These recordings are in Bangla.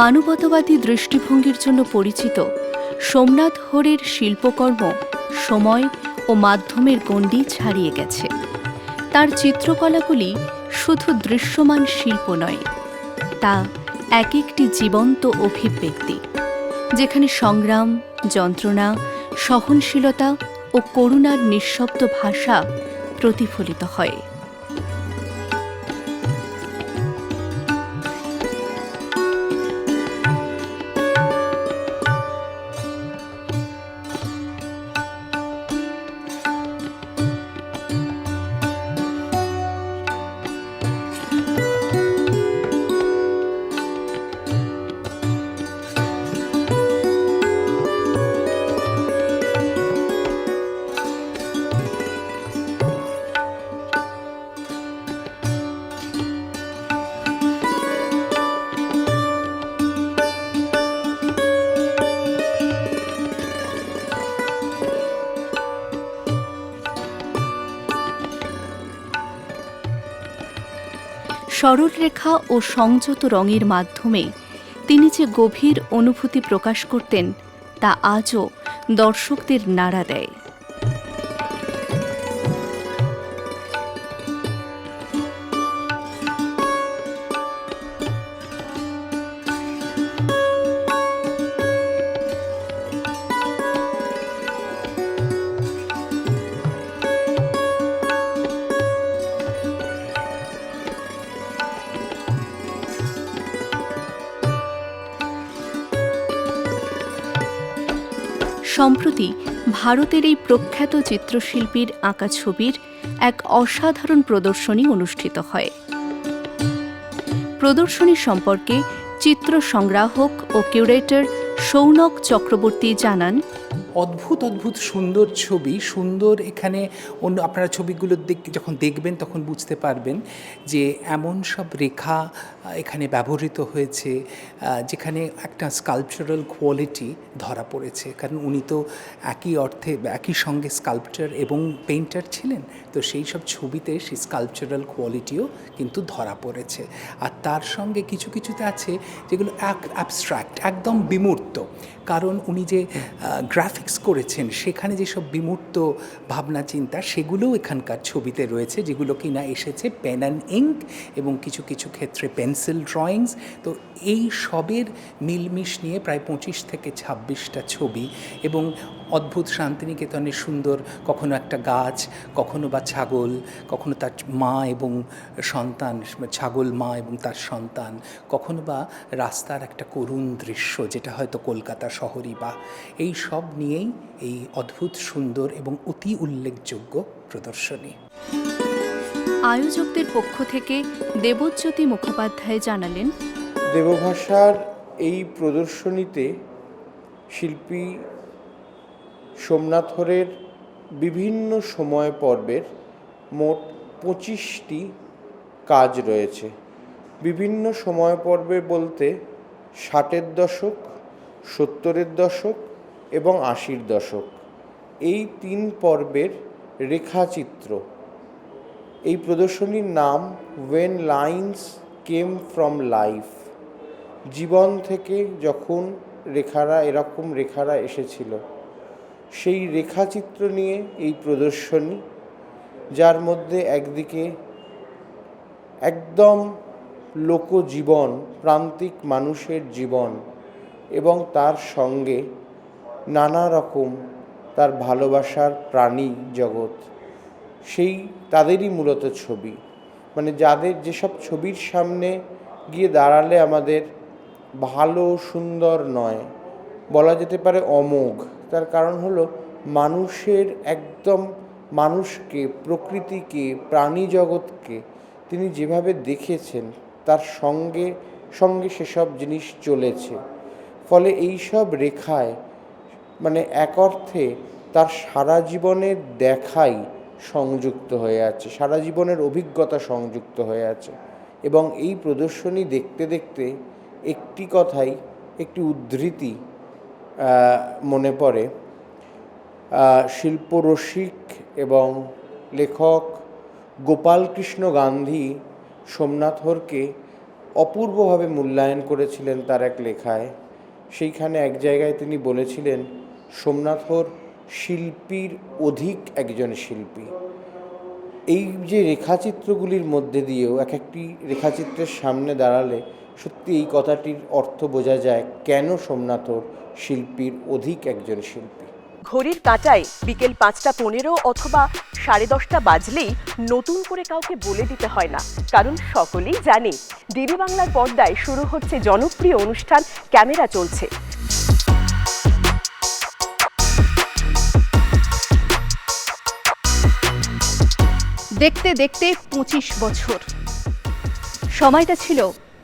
মানবতাবাদী দৃষ্টিভঙ্গির জন্য পরিচিত সোমনাথ হরের শিল্পকর্ম সময় ও মাধ্যমের গণ্ডি ছাড়িয়ে গেছে। তার চিত্রকলাগুলি শুধু দৃশ্যমান শিল্প নয়, তা এক একটি জীবন্ত অভিব্যক্তি, যেখানে সংগ্রাম, যন্ত্রণা, সহনশীলতা ও করুণার নিঃশব্দ ভাষা প্রতিফলিত হয়। সরল রেখা ও সংযত রঙের মাধ্যমে তিনি যে গভীর অনুভূতি প্রকাশ করতেন, তা আজও দর্শকদের নাড়া দেয়। সম্প্রতি ভারতের এই প্রখ্যাত চিত্রশিল্পীর আঁকা ছবির এক অসাধারণ প্রদর্শনী অনুষ্ঠিত হয়। প্রদর্শনী সম্পর্কে চিত্র সংগ্রাহক ও কিউরেটর সৌনক চক্রবর্তী জানান অদ্ভুত অদ্ভুত সুন্দর ছবি। সুন্দর এখানে অন্য আপনারা ছবিগুলো দেখ, যখন দেখবেন তখন বুঝতে পারবেন যে এমন সব রেখা এখানে ব্যবহৃত হয়েছে যেখানে একটা স্কাল্পচারাল কোয়ালিটি ধরা পড়েছে। কারণ উনি তো একই অর্থে একই সঙ্গে স্কাল্পচার এবং পেইন্টার ছিলেন। তো সেই সব ছবিতে সেই স্কাল্পচারাল কোয়ালিটিও কিন্তু ধরা পড়েছে। আর তার সঙ্গে কিছু, কিছুতে আছে যেগুলো এক অ্যাবস্ট্রাক্ট একদম বিমূর্ত। কারণ উনি যে গ্রাফিক্স করেছেন, সেখানে যেসব বিমূর্ত ভাবনা, চিন্তা, সেগুলোও এখানকার ছবিতে রয়েছে, যেগুলো কি না এসেছে পেন অ্যান্ড ইঙ্ক এবং কিছু কিছু ক্ষেত্রে পেন্সিল ড্রয়িংস তো এই সবের মিলমিশ নিয়ে প্রায় পঁচিশ থেকে ছাব্বিশটা ছবি এবং অদ্ভুত শান্তিনিকেতনের সুন্দর কখনো একটা গাছ কখনো বা ছাগল কখনো তার মা এবং সন্তান ছাগল মা এবং তার সন্তান কখনো বা রাস্তার একটা করুণ দৃশ্য যেটা হয়তো কলকাতা শহরই বা। এই সব নিয়েই এই অদ্ভুত সুন্দর এবং অতি উল্লেখযোগ্য প্রদর্শনী। আয়োজকদের পক্ষ থেকে দেবজ্যোতি মুখোপাধ্যায় জানালেন দেবভাষার এই প্রদর্শনীতে শিল্পী সোমনাথ হরের বিভিন্ন সময় পর্বের মোট পঁচিশটি কাজ রয়েছে। বিভিন্ন সময় পর্বে বলতে ষাটের দশক, সত্তরের দশক এবং আশির দশক। এই তিন পর্বের রেখাচিত্র। এই প্রদর্শনীর নাম when lines came from life জীবন থেকে যখন রেখারা, এরকম রেখারা এসেছিল। সেই রেখাচিত্র নিয়ে এই প্রদর্শনী, যার মধ্যে একদিকে একদম লোকজীবন, প্রান্তিক মানুষের জীবন এবং তার সঙ্গে নানা রকম তার ভালোবাসার প্রাণী জগৎ। সেই তাদেরই মূলত ছবি। মানে যাদের যেসব ছবির সামনে গিয়ে দাঁড়ালে আমাদের ভালো সুন্দর নয়, বলা যেতে পারে অমোঘ। তার কারণ হলো মানুষের একদম মানুষকে, প্রকৃতিকে প্রাণী জগৎকে তিনি যেভাবে দেখেছেন, তার সঙ্গে সঙ্গে সেসব জিনিস চলেছে। ফলে এই সব রেখায় মানে এক অর্থে তার সারা জীবনের দেখাই সংযুক্ত হয়ে আছে, সারা জীবনের অভিজ্ঞতা সংযুক্ত হয়ে আছে। এবং এই প্রদর্শনী দেখতে দেখতে একটি কথাই, একটি উদ্ধৃতি মনে পড়ে। শিল্পরসিক এবং লেখক গোপালকৃষ্ণ গান্ধী সোমনাথ হরকে অপূর্বভাবে মূল্যায়ন করেছিলেন তার এক লেখায়। সেইখানে এক জায়গায় তিনি বলেছিলেন সোমনাথর শিল্পীর অধিক একজন শিল্পী। এই যে রেখাচিত্রগুলির মধ্যে দিয়েও এক একটি রেখাচিত্রের সামনে দাঁড়ালে সত্যি এই কথাটির অর্থ বোঝা যায় কেন সোমনাথর শিল্পীর অধিক একজন শিল্পী? ঘড়ির কাঁটায় বিকেল পাঁচটা পনেরো অথবা সাড়ে দশটা বাজলেই নতুন করে কাউকে বলে দিতে হয় না। কারণ সকলেই জানে ডিডি বাংলার পর্দায় শুরু হচ্ছে জনপ্রিয় অনুষ্ঠান ক্যামেরা চলছে। দেখতে দেখতে পঁচিশ বছর। সময়টা ছিল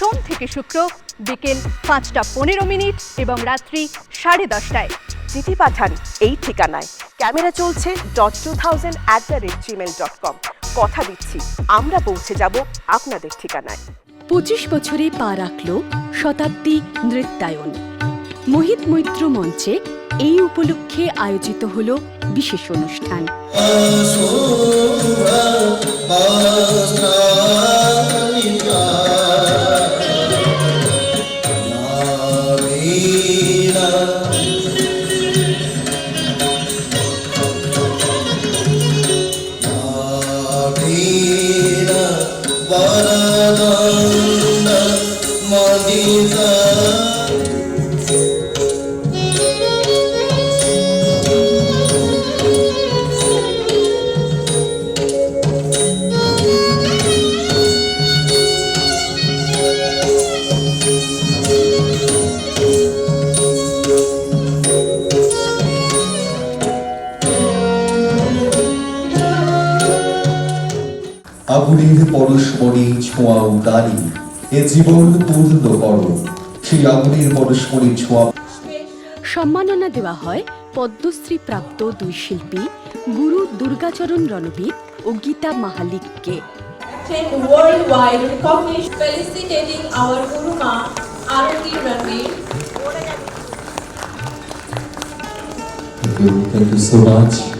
সোম থেকে শুক্র বিকেল পাঁচটা পনেরো মিনিট এবং রাত্রি সাড়ে দশটায় চিঠি পাঠান এই ঠিকানায় ক্যামেরা চলছে dot two thousand at the rate Gmail dot com কথা দিচ্ছি আমরা পৌঁছে যাব আপনাদের ঠিকানায় পঁচিশ বছরে পা রাখল শতাব্দী নৃত্যায়ন মোহিত মৈত্র মঞ্চে এই উপলক্ষে আয়োজিত হল বিশেষ অনুষ্ঠান আগুনের পরশমণি ছোঁয়া উতারি সম্মাননা দেওয়া হয় পদ্মশ্রী প্রাপ্ত দুই শিল্পী গুরু দুর্গাচরণ রণবীর ও Gita মাহালিককে Thank. Thank you so much.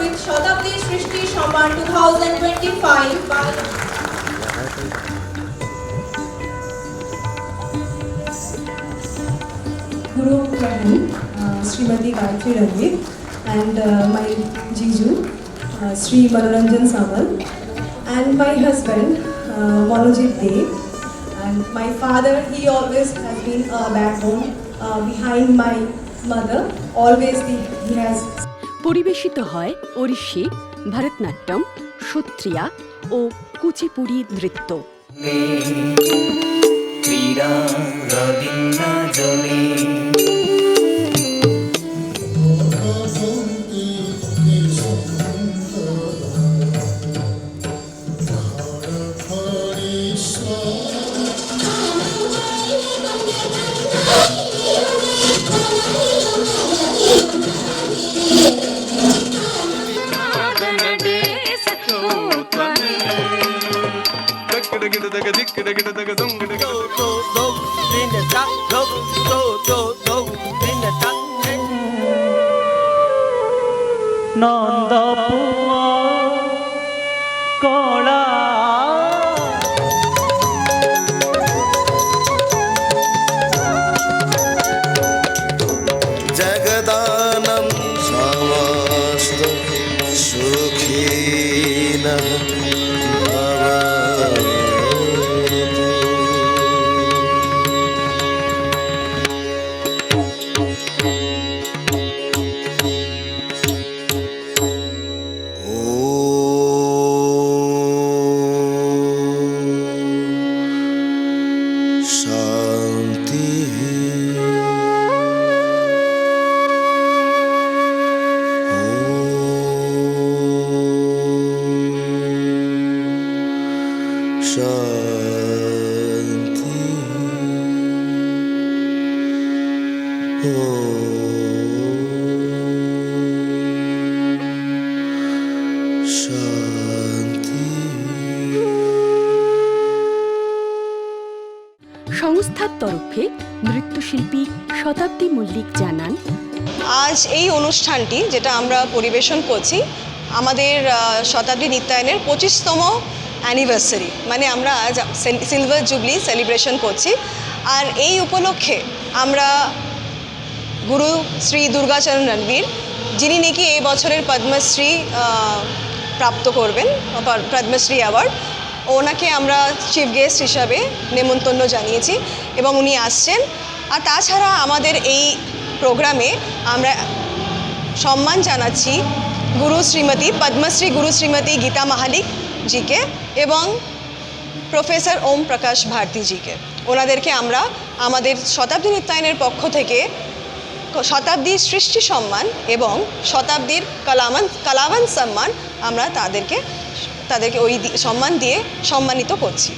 With Shatabdi Srishti Samman 2025 by Guru Rahim, uh, Srimati Gayatri and uh, my Jiju, uh, Sri Manoranjan Samal, and my husband, uh, Manojit Dev, and my father, he always has been a backbone uh, behind my mother. Always the, he has পরিবেশিত হয় ওড়িশি ভরতনাট্যম সত্রিয়া ও কুচিপুড়ি নৃত্য। ক্রীড়া নন্দপুয়া কড়া সংস্থার তরফে নৃত্যশিল্পী শতাব্দী মল্লিক জানান, আজ এই অনুষ্ঠানটি যেটা আমরা পরিবেশন করছি, আমাদের শতাব্দী নৃত্যায়নের পঁচিশতম অ্যানিভার্সারি মানে আমরা আজ সিলভার জুবলি সেলিব্রেশন করছি। আর এই উপলক্ষে আমরা গুরু শ্রী দুর্গাচরণ রণবীর, যিনি নাকি এই বছরের পদ্মশ্রী প্রাপ্ত করবেন পদ্মশ্রী অ্যাওয়ার্ড। ওনাকে আমরা চিফ গেস্ট হিসাবে নেমন্তন্ন জানিয়েছি এবং উনি আসছেন। আর তাছাড়া আমাদের এই প্রোগ্রামে আমরা সম্মান জানাচ্ছি গুরু শ্রীমতী, পদ্মশ্রী গুরু শ্রীমতী গীতা মাহালিক জিকে এবং প্রফেসর ওম প্রকাশ ভারতীজিকে ওনাদেরকে আমরা আমাদের শতাব্দী নৃত্যায়নের পক্ষ থেকে শতাব্দীর সৃষ্টি সম্মান এবং শতাব্দীর কালামান কালাবান সম্মান আমরা তাদেরকে তাদেরকে ওই সম্মান দিয়ে সম্মানিত করছি।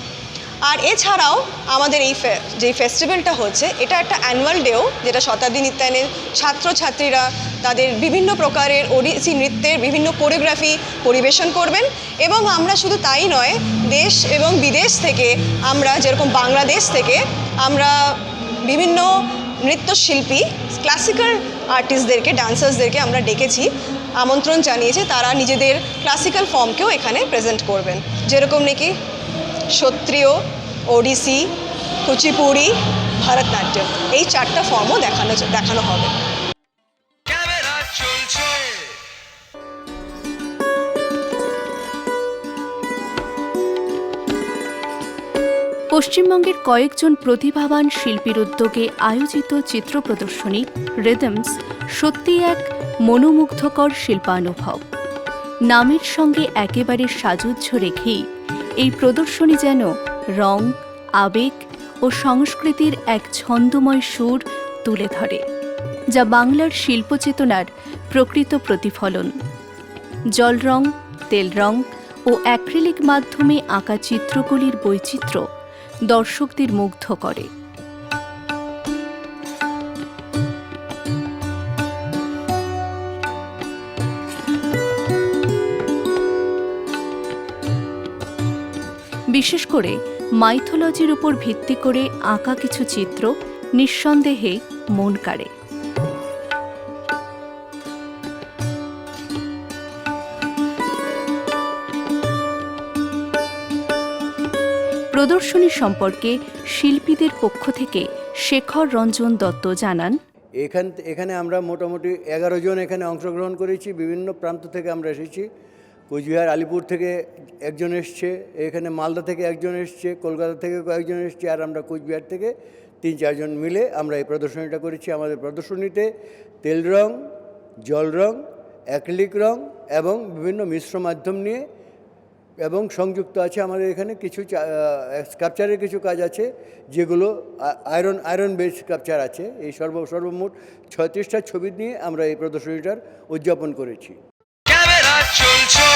আর এছাড়াও আমাদের এই যে ফেস্টিভ্যালটা হচ্ছে, এটা একটা অ্যানুয়াল ডেও, যেটা শতাব্দী নৃত্যায়নের ছাত্রছাত্রীরা তাদের বিভিন্ন প্রকারের ওড়িশি নৃত্যের বিভিন্ন কোরিওগ্রাফি পরিবেশন করবেন এবং আমরা শুধু তাই নয়, দেশ এবং বিদেশ থেকে আমরা, যেরকম বাংলাদেশ থেকে আমরা বিভিন্ন নৃত্যশিল্পী ক্লাসিক্যাল আর্টিস্টদেরকে ডান্সার্সদেরকে আমরা ডেকেছি। আমন্ত্রণ জানিয়েছে, তারা নিজেদের ক্লাসিক্যাল ফর্মকেও এখানে প্রেজেন্ট করবেন। যেরকম নাকি সত্রিয় ওডিসি কুচিপুড়ি, ভারতনাট্যম, এই চারটা ফর্মও দেখানো দেখানো হবে। পশ্চিমবঙ্গের কয়েকজন প্রতিভাবান শিল্পীর উদ্যোগে আয়োজিত চিত্র প্রদর্শনী রিদমস সত্যি এক মনোমুগ্ধকর শিল্পানুভব। নামের সঙ্গে একেবারে সাজুজ্য রেখেই এই প্রদর্শনী যেন রং, আবেগ ও সংস্কৃতির এক ছন্দময় সুর তুলে ধরে, যা বাংলার শিল্পচেতনার প্রকৃত প্রতিফলন। জল রং তেল রং ও অ্যাক্রিলিক মাধ্যমে আঁকা চিত্রগুলির বৈচিত্র্য দর্শকদের মুগ্ধ করে। বিশেষ করে মাইথোলজির উপর ভিত্তি করে আঁকা কিছু চিত্র নিঃসন্দেহে মন কাড়ে। প্রদর্শনী সম্পর্কে শিল্পীদের পক্ষ থেকে শেখর রঞ্জন দত্ত জানান, এখান এখানে আমরা মোটামুটি এগারো জন এখানে অংশগ্রহণ করেছি, বিভিন্ন প্রান্ত থেকে আমরা এসেছি। কোচবিহার, আলিপুর থেকে একজন এসছে, এখানে মালদা থেকে একজন এসছে, কলকাতা থেকে কয়েকজন এসছে, আর আমরা কোচবিহার থেকে তিন, চারজন মিলে আমরা এই প্রদর্শনীটা করেছি আমাদের প্রদর্শনীতে। তেল রং, জল রং, অ্যাক্রিলিক রং এবং বিভিন্ন মিশ্র মাধ্যম নিয়ে এবং সংযুক্ত আছে আমাদের এখানে কিছু স্কাপচারের কিছু কাজ আছে, যেগুলো আয়রন আয়রন বেস স্কাপচার আছে। এই সর্ব, সর্বমোট ছয়ত্রিশটা ছবি নিয়ে আমরা এই প্রদর্শনীটার উদযাপন করেছি। চলছে।